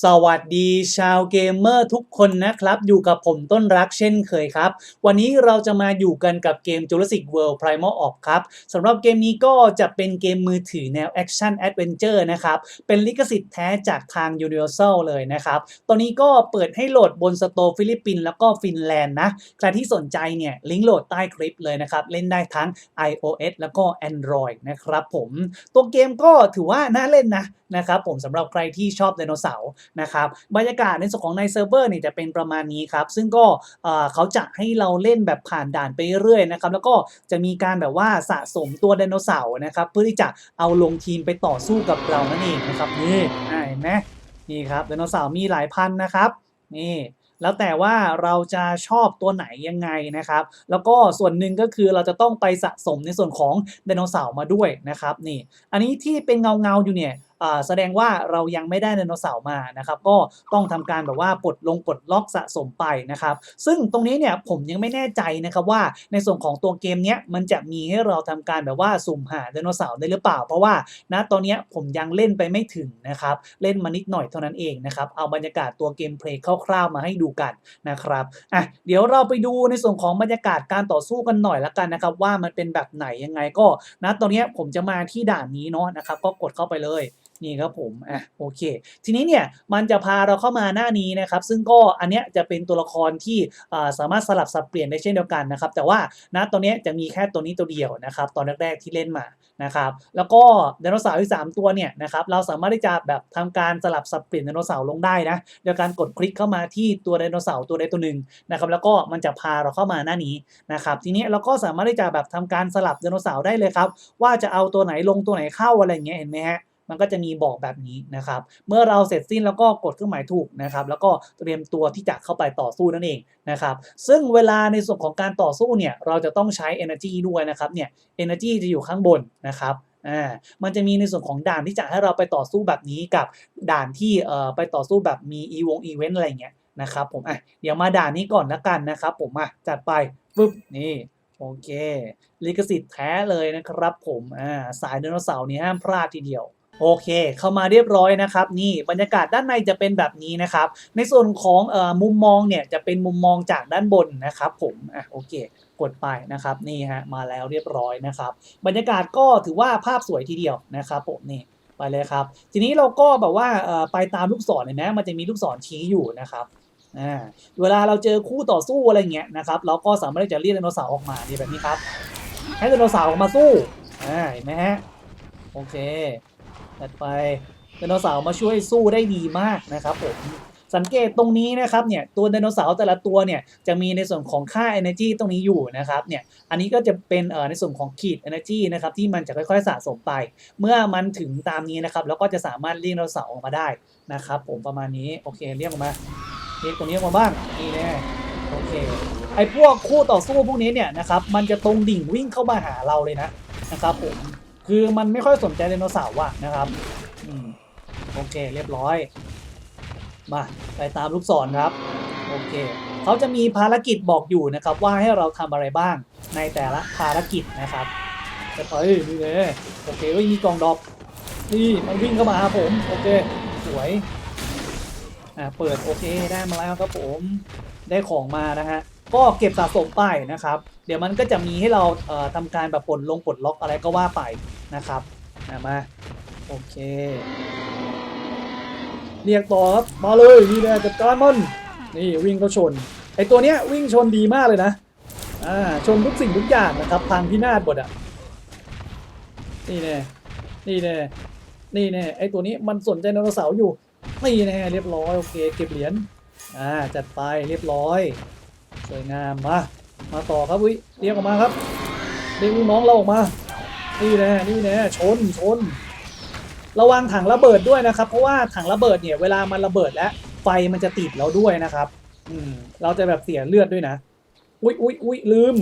สวัสดีชาวเกมเมอร์ทุกคนนะครับ อยู่กับผมต้นรักเช่นเคยครับ วันนี้เราจะมาอยู่กันกับเกม Jurassic World Primal Op ครับสำหรับเกมนี้ก็จะเป็นเกมมือถือแนว Action Adventure นะครับ เป็นลิขสิทธิ์แท้จากทาง Universal เลยนะครับ ตอนนี้ก็เปิดให้โหลดบนสโตร์ฟิลิปปินส์แล้วก็ฟินแลนด์นะ ใครที่สนใจเนี่ยลิงก์โหลดใต้คลิปเลยนะครับ เล่นได้ทั้ง iOS แล้วก็ Android นะครับผมตัวเกมก็ถือว่าน่าเล่นนะนะครับผมสำหรับใครที่ชอบไดโนเสาร์นะครับบรรยากาศในส่วนของในเซิร์ฟเวอร์เนี่ยจะเป็นประมาณนี้ครับ ซึ่งก็เขาจะให้เราเล่นแบบผ่านด่านไปเรื่อยนะครับ แล้วก็จะมีการแบบว่าสะสมตัวไดโนเสาร์นะครับ เพื่อที่จะเอาลงทีมไปต่อสู้กับเรานั่นเองนะครับนี่อ่าเห็นไหมนี่ครับไดโนเสาร์มีหลายพันนะครับ นี่แล้วแต่ว่าเราจะชอบตัวไหนยังไงนะครับ แล้วก็ส่วนหนึ่งก็คือเราจะต้องไปสะสมในส่วนของไดโนเสาร์มาด้วยนะครับนี่ อันนี้ที่เป็นเงาเงาอยู่เนี่ย แสดงว่าเรายังไม่ได้ไดโนเสาร์มานะครับก็ต้องทำการแบบว่าปลดลงปลดล็อกสะสมไปนะครับ ซึ่งตรงนี้เนี่ยผมยังไม่แน่ใจนะครับว่าในส่วนของตัวเกมเนี้ยมันจะมีให้เราทำการแบบว่าสุ่มหาไดโนเสาร์ได้หรือเปล่า เพราะว่าณตอนนี้ผมยังเล่นไปไม่ถึงนะครับเล่นมานิดหน่อยเท่านั้นเองนะครับเอาบรรยากาศตัวเกมเพลย์คร่าวๆมาให้ดูกันนะครับอะเดี๋ยวเราไปดูในส่วนของบรรยากาศการต่อสู้กันหน่อยละกันนะครับว่ามันเป็นแบบไหนยังไงก็ณตอนนี้ผมจะมาที่ด่านนี้เนาะนะครับก็กดเข้าไปเลย นี่ครับผมอะโอเค ทีนี้เนี่ยมันจะพาเราเข้ามาหน้านี้นะครับ ซึ่งก็อันเนี้ยจะเป็นตัวละครที่สามารถสลับสับเปลี่ยนได้เช่นเดียวกันนะครับ แต่ว่าณตอนเนี้ยจะมีแค่ตัวนี้ตัวเดียวนะครับ ตอนแรกๆที่เล่นมานะครับ แล้วก็ไดโนเสาร์อีกสามตัวเนี่ยนะครับเราสามารถที่จะแบบทำการสลับสับเปลี่ยนไดโนเสาร์ลงได้นะโดยการกดคลิกเข้ามาที่ตัวไดโนเสาร์ตัวใดตัวหนึ่งนะครับ แล้วก็มันจะพาเราเข้ามาหน้านี้นะครับ ทีนี้เราก็สามารถที่จะแบบทำการสลับไดโนเสาร์ได้เลยครับ ว่าจะเอาตัวไหนลงตัวไหนเข้าอะไรเงี้ยเห็นไหมฮะ มันก็จะมีบอกแบบนี้นะครับ เมื่อเราเสร็จสิ้นแล้วก็กดเครื่องหมายถูกนะครับ แล้วก็เตรียมตัวที่จะเข้าไปต่อสู้นั่นเองนะครับ ซึ่งเวลาในส่วนของการต่อสู้เนี่ย เราจะต้องใช้ energy ด้วยนะครับ เนี่ย energy จะอยู่ข้างบนนะครับอ่ามันจะมีในส่วนของด่านที่จะให้เราไปต่อสู้แบบนี้กับด่านที่เอ่อไปต่อสู้แบบมีอีวงอีเวนต์อะไรเงี้ยนะครับผมอะเดี๋ยวมาด่านนี้ก่อนละกันนะครับผมอะจัดไปปึ๊บนี่โอเคลิขสิทธิ์แท้เลยนะครับผมอ่าสายไดโนเสาร์นี่ห้ามพลาดทีเดียว โอเค เข้ามาเรียบร้อยนะครับ นี่บรรยากาศด้านในจะเป็นแบบนี้นะครับ ในส่วนของอมุมมองเนี่ยจะเป็นมุมมองจากด้านบนนะครับ ผมอะโอเคกดไปนะครับนี่ฮะมาแล้วเรียบร้อยนะครับ บรรยากาศก็ถือว่าภาพสวยทีเดียวนะครับผมนี่ไปเลยครับ ทีนี้เราก็แบบว่าไปตามลูกศรเห็นไหมมันจะมีลูกศรชี้อยู่นะครับอ่าเวลาเราเจอคู่ต่อสู้อะไรเงี้ยนะครับเราก็สามารถที่จะเรียกไดโนเสาร์ออกมานี่แบบนี้ครับให้ไดโนเสาร์ออกมาสู้อ่าเห็นไหมฮะโอเค จัดไปไดโนเสาร์มาช่วยสู้ได้ดีมากนะครับผมสังเกตตรงนี้นะครับเนี่ยตัวไดโนเสาร์แต่ละตัวเนี่ยจะมีในส่วนของค่า energy ตรงนี้อยู่นะครับเนี่ยอันนี้ก็จะเป็นเอ่อในส่วนของขีด energy นะครับที่มันจะค่อยๆสะสมไป เมื่อมันถึงตามนี้นะครับแล้วก็จะสามารถเรียกไดโนเสาร์ออกมาได้นะครับผมประมาณนี้โอเคเรียกออกมาเรียกตรงนี้ออกมาบ้างนี่แน่โอเคไอ้พวกคู่ต่อสู้พวกนี้เนี่ยนะครับมันจะตรงดิ่งวิ่งเข้ามาหาเราเลยนะนะครับผม คือมันไม่ค่อยสนใจไดโนเสาร์อะนะครับอืมโอเคเรียบร้อย มาไปตามลูกศรครับ โอเคเขาจะมีภารกิจบอกอยู่นะครับ ว่าให้เราทำอะไรบ้างในแต่ละภารกิจนะครับจะไปนี่เลยโอเคเฮ้ยมีกองดอกนี่มันวิ่งเข้ามาหาผมโอเคสวยอ่าเปิดโอเคได้มาแล้วครับผม ได้ของมานะฮะ ก็เก็บสะสมไปนะครับ เดี๋ยวมันก็จะมีให้เราเอ่อทำการแบบปลดลงปลดล็อกอะไรก็ว่าไปนะครับอะมาโอเค เรียกต่อครับมาเลยนี่แหละจัดการมันนี่วิ่งก็ชนไอตัวเนี้ยวิ่งชนดีมากเลยนะอ่าชนทุกสิ่งทุกอย่างนะครับพังพินาศหมดอะนี่แน่นี่แน่นี่แน่ไอตัวนี้มันสนใจไดโนเสาร์อยู่นี่แน่เรียบร้อยโอเค เก็บเหรียญอ่าจัดไปเรียบร้อย วยงามมามาต่อครับวิเรียกออกมาครับเรียกลูกน้องเราออกมา นี่แน่นี่แน่ชนชน ระวังถังระเบิดด้วยนะครับ เพราะว่าถังระเบิดเนี่ยเวลามันระเบิดแล้วไฟมันจะติดเราด้วยนะครับ อืมเราจะแบบเสียเลือดด้วยนะ อุ๊ยอุ๊ยอุ๊ยลืม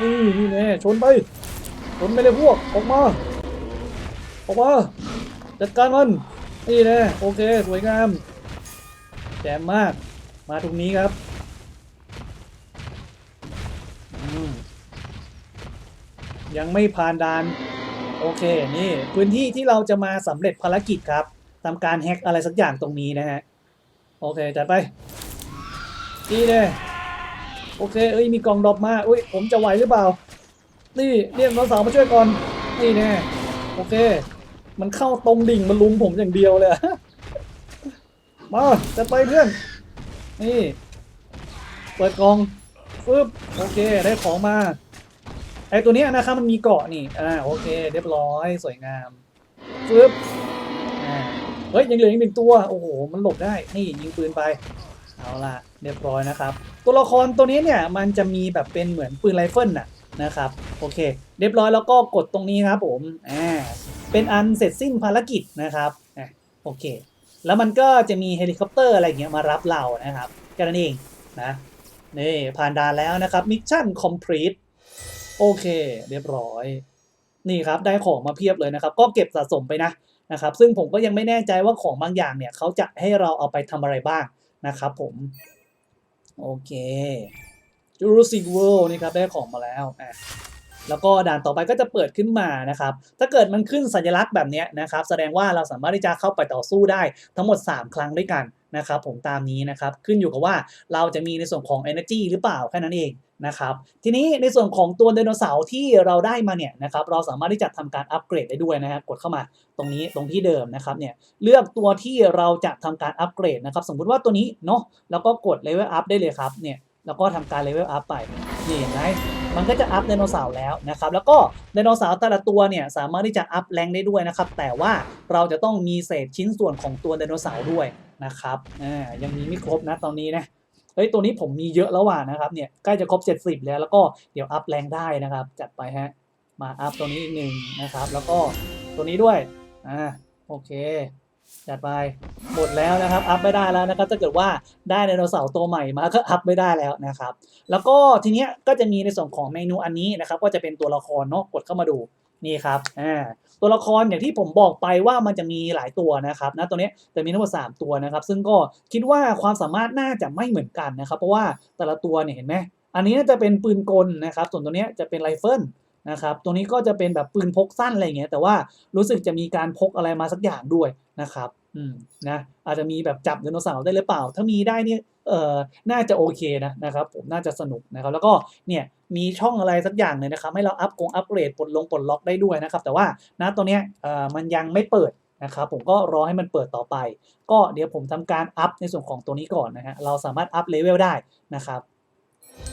นี่นี่แน่ชนไปชนไปเลยพวกออกมาออกมาจัดการมันนี่แน่โอเคสวยงามแจ่มมากมาตรงนี้ครับ อืม ยังไม่ผ่านด่าน โอเค นี่ พื้นที่ที่เราจะมาสำเร็จภารกิจครับทำการแฮกอะไรสักอย่างตรงนี้นะฮะ โอเค จัดไปนี่เลยโอเค เอ้ย มีกล่องดรอปมาอุ้ย ผมจะไหวหรือเปล่า นี่เรียกน้องสาวมาช่วยก่อน นี่แน่ โอเค มันเข้าตรงดิ่งมันลุมผมอย่างเดียวเลย มาจัดไปเพื่อน นี่ เปิดกล่องฟึบโอเค ได้ของมา ไอตัวเนี้ยนะครับมันมีเกาะนี่ อ่าโอเค เรียบร้อยสวยงามฟึบอ่าเฮ้ยยังเหลืออีกหนึ่งตัว โอ้โห มันหลบได้นี่ยิงปืนไป เอาล่ะ เรียบร้อยนะครับ ตัวละครตัวนี้เนี่ยมันจะมีแบบเป็นเหมือนปืนไรเฟิลน่ะนะครับโอเค เรียบร้อยแล้วก็กดตรงนี้ครับผมอ่าเป็นอันเสร็จสิ้นภารกิจนะครับอะโอเค แล้วมันก็จะมีเฮลิคอปเตอร์อะไรเงี้ยมารับเรานะครับแค่นั้นเองนะนี่ผ่านด่านแล้วนะครับมิชชั่นคอมพลีท โอเค เรียบร้อย นี่ครับได้ของมาเพียบเลยนะครับ ก็เก็บสะสมไปนะนะครับ ซึ่งผมก็ยังไม่แน่ใจว่าของบางอย่างเนี่ยเขาจะให้เราเอาไปทำอะไรบ้างนะครับผม โอเค Jurassic World นี่ครับได้ของมาแล้วอะแล้วก็ด่านต่อไปก็จะเปิดขึ้นมานะครับ ถ้าเกิดมันขึ้นสัญลักษณ์แบบนี้นะครับ แสดงว่าเราสามารถที่จะเข้าไปต่อสู้ได้ทั้งหมด 3 ครั้งด้วยกัน นะครับผมตามนี้นะครับขึ้นอยู่กับว่าเราจะมีในส่วนของ energy หรือเปล่าแค่นั้นเองนะครับทีนี้ในส่วนของตัวไดโนเสาร์ที่เราได้มาเนี่ยนะครับเราสามารถที่จะทำการอัปเกรดได้ด้วยนะฮะกดเข้ามาตรงนี้ตรงที่เดิมนะครับเนี่ยเลือกตัวที่เราจะทำการอัปเกรดนะครับสมมุติว่าตัวนี้เนาะแล้วก็กดเลเวลอัพได้เลยครับเนี่ยแล้วก็ทำการเลเวลอัพไปนี่เห็นไหมมันก็จะอัพไดโนเสาร์แล้วนะครับแล้วก็ไดโนเสาร์แต่ละตัวเนี่ยสามารถที่จะอัพแรงได้ด้วยนะครับแต่ว่าเราจะต้องมีเศษชิ้นส่วนของตัวไดโนเสาร์ด้วย นะครับอ่ายังมีไม่ครบนะตอนนี้นะเฮ้ยตัวนี้ผมมีเยอะแล้วว่ะนะครับเนี่ยใกล้จะครบ 70 แล้วแล้วก็เดี๋ยวอัพแรงได้นะครับ จัดไปฮะมาอัพตัวนี้อีกหนึ่งนะครับ แล้วก็ตัวนี้ด้วยอ่าโอเคจัดไปหมดแล้วนะครับอัพไม่ได้แล้วนะครับถ้าเกิดว่าได้ไดโนเสาร์ตัวใหม่มาก็อัพไม่ได้แล้วนะครับ แล้วก็ทีเนี้ยก็จะมีในส่วนของเมนูอันนี้นะครับ ก็จะเป็นตัวละครเนาะกดเข้ามาดู นี่ครับอ่าตัวละครอย่างที่ผมบอกไปว่ามันจะมีหลายตัวนะครับนะตัวนี้จะมีทั้งหมด3ตัวนะครับ ซึ่งก็คิดว่าความสามารถน่าจะไม่เหมือนกันนะครับ เพราะว่าแต่ละตัวเนี่ยเห็นไหมอันนี้จะเป็นปืนกลนะครับ ส่วนตัวนี้จะเป็นไรเฟิลนะครับตัวนี้ก็จะเป็นแบบปืนพกสั้นอะไรอย่างเงี้ยแต่ว่ารู้สึกจะมีการพกอะไรมาสักอย่างด้วยนะครับอืมนะอาจจะมีแบบจับไดโนเสาร์ได้หรือเปล่า ถ้ามีได้เนี่ยเอ่อน่าจะโอเคนะนะครับผมน่าจะสนุกนะครับแล้วก็เนี่ย มีช่องอะไรสักอย่างเลยนะครับให้เราอัพกงอัปเกรดปลดลงปลดล็อกได้ด้วยนะครับ แต่ว่าณตัวเนี้ยเอ่อมันยังไม่เปิดนะครับผมก็รอให้มันเปิดต่อไป ก็เดี๋ยวผมทำการอัพในส่วนของตัวนี้ก่อนนะฮะเราสามารถอัพเลเวลได้นะครับ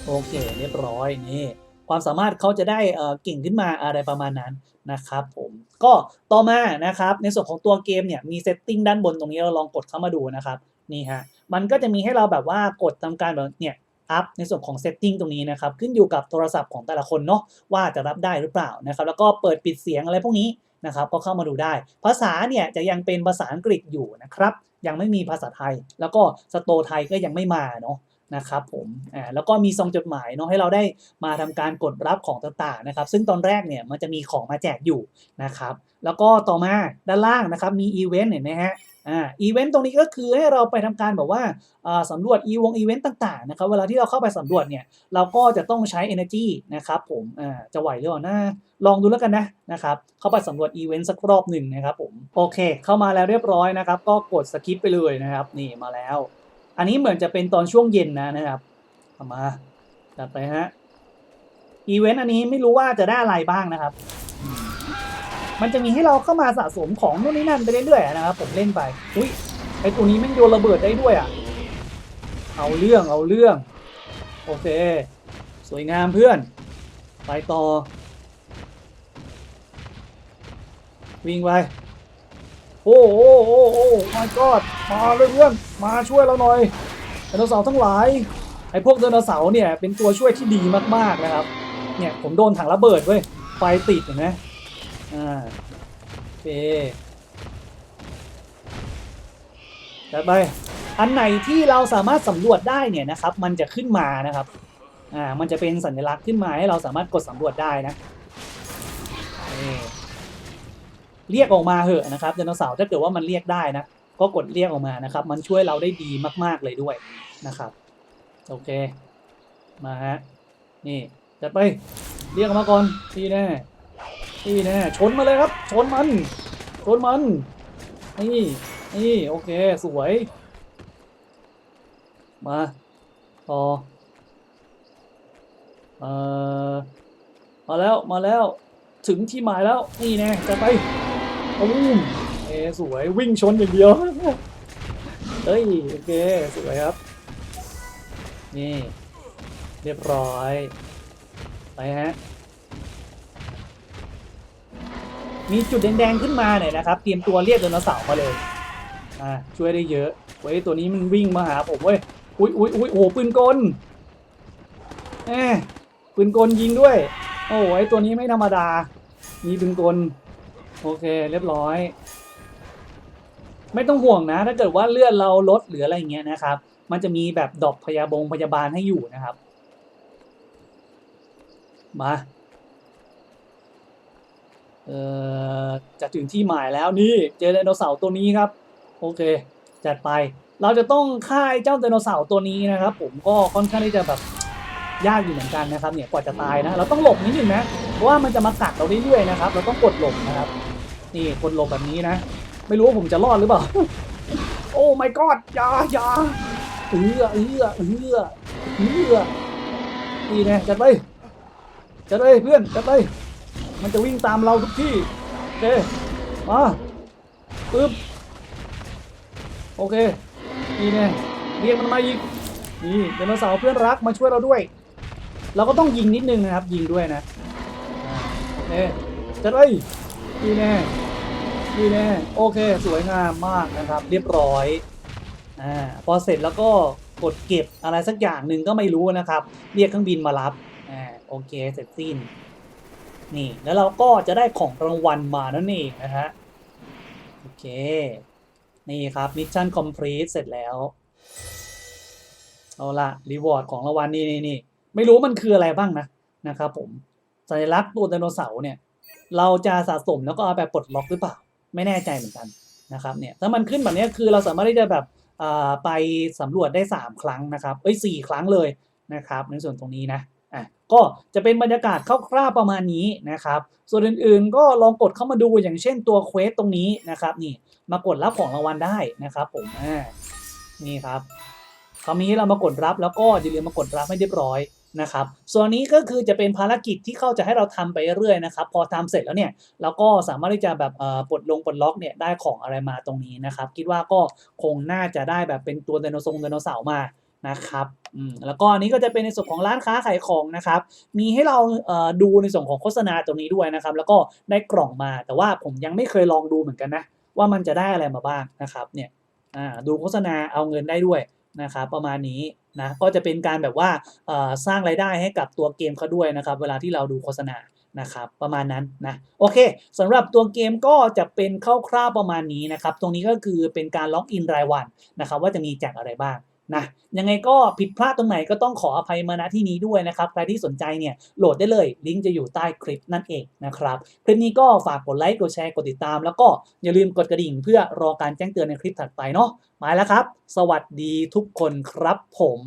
โอเคเรียบร้อยนี่ความสามารถเขาจะได้เอ่อเก่งขึ้นมาอะไรประมาณนั้นนะครับผมก็ต่อมานะครับในส่วนของตัวเกมเนี่ยมีเซตติ้งด้านบนตรงนี้เราลองกดเข้ามาดูนะครับนี่ฮะมันก็จะมีให้เราแบบว่ากดทำการแบบเนี่ย อัพในส่วนของเซตติ้งตรงนี้นะครับขึ้นอยู่กับโทรศัพท์ของแต่ละคนเนาะว่าจะรับได้หรือเปล่านะครับแล้วก็เปิดปิดเสียงอะไรพวกนี้นะครับก็เข้ามาดูได้ ภาษาเนี่ยจะยังเป็นภาษาอังกฤษอยู่นะครับยังไม่มีภาษาไทย แล้วก็สโตไทยก็ยังไม่มาเนาะนะครับผมอ่าแล้วก็มีซองจดหมายเนาะให้เราได้มาทำการกดรับของต่างๆนะครับ ซึ่งตอนแรกเนี่ยมันจะมีของมาแจกอยู่นะครับ แล้วก็ต่อมาด้านล่างนะครับมีอีเวนต์เห็นไหมฮะ อ่าอีเวนต์ตรงนี้ก็คือให้เราไปทำการแบบว่าอ่าสำรวจอีวงอีเวนต์ต่างๆนะครับเวลาที่เราเข้าไปสำรวจเนี่ยเราก็จะต้องใช้ energy นะครับผมอ่าจะไหวหรือเปล่านะลองดูแล้วกันนะนะครับเข้าไปสำรวจอีเวนต์สักรอบหนึ่งนะครับผมโอเค เข้ามาแล้วเรียบร้อยนะครับก็กดสกิปไปเลยนะครับนี่มาแล้ว อันนี้เหมือนจะเป็นตอนช่วงเย็นนะนะครับมาจัดไปฮะอีเวนต์อันนี้ไม่รู้ว่าจะได้อะไรบ้างนะครับ มันจะมีให้เราเข้ามาสะสมของนู่นนี่นั่นไปเรื่อยๆนะครับผมเล่นไปอุ้ยไอตัวนี้ม่งโยนระเบิดได้ด้วยอะเอาเรื่องเอาเรื่อง โอเค สวยงามเพื่อน ไปต่อ วิ่งไปโอ้โอ้โอ้โอ้ my god มาเลยเพื่อนมาช่วยเราหน่อยไดโนเสาร์ทั้งหลายไอพวกไดโนเสาร์เนี่ยเป็นตัวช่วยที่ดีมากๆนะครับ เนี่ยผมโดนถังระเบิดเว้ยไฟติดเห็นไหม อ่าโอเคจัดไปอันไหนที่เราสามารถสำรวจได้เนี่ยนะครับ มันจะขึ้นมานะครับอ่ามันจะเป็นสัญลักษณ์ขึ้นมาให้เราสามารถกดสำรวจได้นะเรียกออกมาเหอะนะครับไดโนเสาร์ถ้าเกิดว่ามันเรียกได้นะก็กดเรียกออกมานะครับ มันช่วยเราได้ดีมาก ๆเลยด้วยนะครับ โอเค มาฮะนี่จัดไปเรียกออกมาก่อนที่แน่ ที่แน่ชนมาเลยครับ ชนมัน ชนมัน นี่ นี่ โอเค สวย มาต่อเอ่อมาแล้ว มาแล้ว ถึงที่หมายแล้ว นี่แน่จะไปโอ้มเอสวย วิ่งชนอย่างเดียว เฮ้ย โอเค สวยครับ นี่ เรียบร้อย ไปฮะ มีจุดแดงๆขึ้นมาเนี่ยนะครับ เตรียมตัวเรียกไดโนเสาร์มาเลยอ่าช่วยได้เยอะเว้ยตัวนี้มันวิ่งมาหาผมเว้ยอุ้ยอุ้ยอุ้ยโอ้ปืนกลแหมปืนกลยิงด้วย โอ้ไอตัวนี้ไม่ธรรมดา มีปืนกลโอเคเรียบร้อย ไม่ต้องห่วงนะ ถ้าเกิดว่าเลือดเราลดหรืออะไรเงี้ยนะครับ มันจะมีแบบดอปพยาบงพยาบาลให้อยู่นะครับ มา เอ่อจะถึงที่หมายแล้วนี่เจอไดโนเสาร์ตัวนี้ครับ โอเค จัดไป เราจะต้องฆ่าเจ้าไดโนเสาร์ตัวนี้นะครับ ผมก็ค่อนข้างที่จะแบบยากอยู่เหมือนกันนะครับเนี่ยกว่าจะตายนะ เราต้องหลบนิดนึงนะเพราะว่ามันจะมากัดเราเรื่อยๆนะครับ เราต้องกดหลบนะครับ นี่กดหลบแบบนี้นะ ไม่รู้ว่าผมจะรอดหรือเปล่า โอ้ my god อย่าอย่าเอื้อเอื้อเอื้อเอื้อนี่นะจัดไปจัดไปเพื่อนจัดไป มันจะวิ่งตามเราทุกที่โอเคมาปึ๊บโอเคนี่แน่เรียกมันมาอีกนี่ไดโนเสาร์เพื่อนรักมาช่วยเราด้วย เราก็ต้องยิงนิดนึงนะครับ ยิงด้วยนะอ่าโอเคจัดไปนี่แน่นี่แน่โอเค สวยงามมากนะครับ เรียบร้อยอ่าพอเสร็จแล้วก็กดเก็บอะไรสักอย่างหนึ่งก็ไม่รู้นะครับ เรียกเครื่องบินมารับอ่าโอเคเสร็จสิ้น นี่แล้วเราก็จะได้ของรางวัลมานั่นเองนะฮะโอเค นี่ครับมิชชั่นคอมพลีทเสร็จแล้ว เอาละรีวอร์ดของรางวัลนี่นี่นี่ไม่รู้มันคืออะไรบ้างนะนะครับผมสัญลักษณ์ตัวไดโนเสาร์เนี่ย เราจะสะสมแล้วก็เอาแบบปลดล็อกหรือเปล่า ไม่แน่ใจเหมือนกันนะครับเนี่ยถ้ามันขึ้นแบบนี้คือเราสามารถที่จะแบบไปสำรวจได้ 3 ครั้งนะครับเอ้ยสครั้งเลยนะครับในส่วนตรงนี้นะ อะก็จะเป็นบรรยากาศคร่าวๆประมาณนี้นะครับ ส่วนอื่นๆก็ลองกดเข้ามาดูอย่างเช่นตัวเควสตรงนี้นะครับนี่มากดรับของรางวัลได้นะครับผมอ่านี่ครับคราวนี้เรามากดรับแล้วก็อย่าลืมมากดรับให้เรียบร้อยนะครับ ส่วนนี้ก็คือจะเป็นภารกิจที่เขาจะให้เราทำไปเรื่อยๆนะครับ พอทำเสร็จแล้วเนี่ยเราก็สามารถที่จะแบบเอ่อปลดลงปลดล็อกเนี่ยได้ของอะไรมาตรงนี้นะครับ คิดว่าก็คงน่าจะได้แบบเป็นตัวไดโนเสาร์ไดโนเสาร์มา นะครับอืมแล้วก็อันนี้ก็จะเป็นในส่วนของร้านค้าขายของนะครับ มีให้เราเอ่อดูในส่วนของโฆษณาตรงนี้ด้วยนะครับ แล้วก็ได้กล่องมา แต่ว่าผมยังไม่เคยลองดูเหมือนกันนะ ว่ามันจะได้อะไรมาบ้างนะครับ เนี่ยอ่าดูโฆษณาเอาเงินได้ด้วยนะครับประมาณนี้นะก็จะเป็นการแบบว่าเอ่อสร้างรายได้ให้กับตัวเกมเขาด้วยนะครับ เวลาที่เราดูโฆษณานะครับประมาณนั้นนะโอเคสำหรับตัวเกมก็จะเป็นคร่าวๆประมาณนี้นะครับ ตรงนี้ก็คือเป็นการล็อกอินรายวันนะครับ ว่าจะมีแจกอะไรบ้าง นะยังไงก็ผิดพลาดตรงไหนก็ต้องขออภัยมาณที่นี้ด้วยนะครับใครที่สนใจเนี่ยโหลดได้เลย ลิงก์จะอยู่ใต้คลิปนั่นเองนะครับคลิปนี้ก็ฝากกดไลค์กดแชร์กดติดตาม แล้วก็อย่าลืมกดกระดิ่งเพื่อรอการแจ้งเตือนในคลิปถัดไปเนาะมาแล้วครับ สวัสดีทุกคนครับผม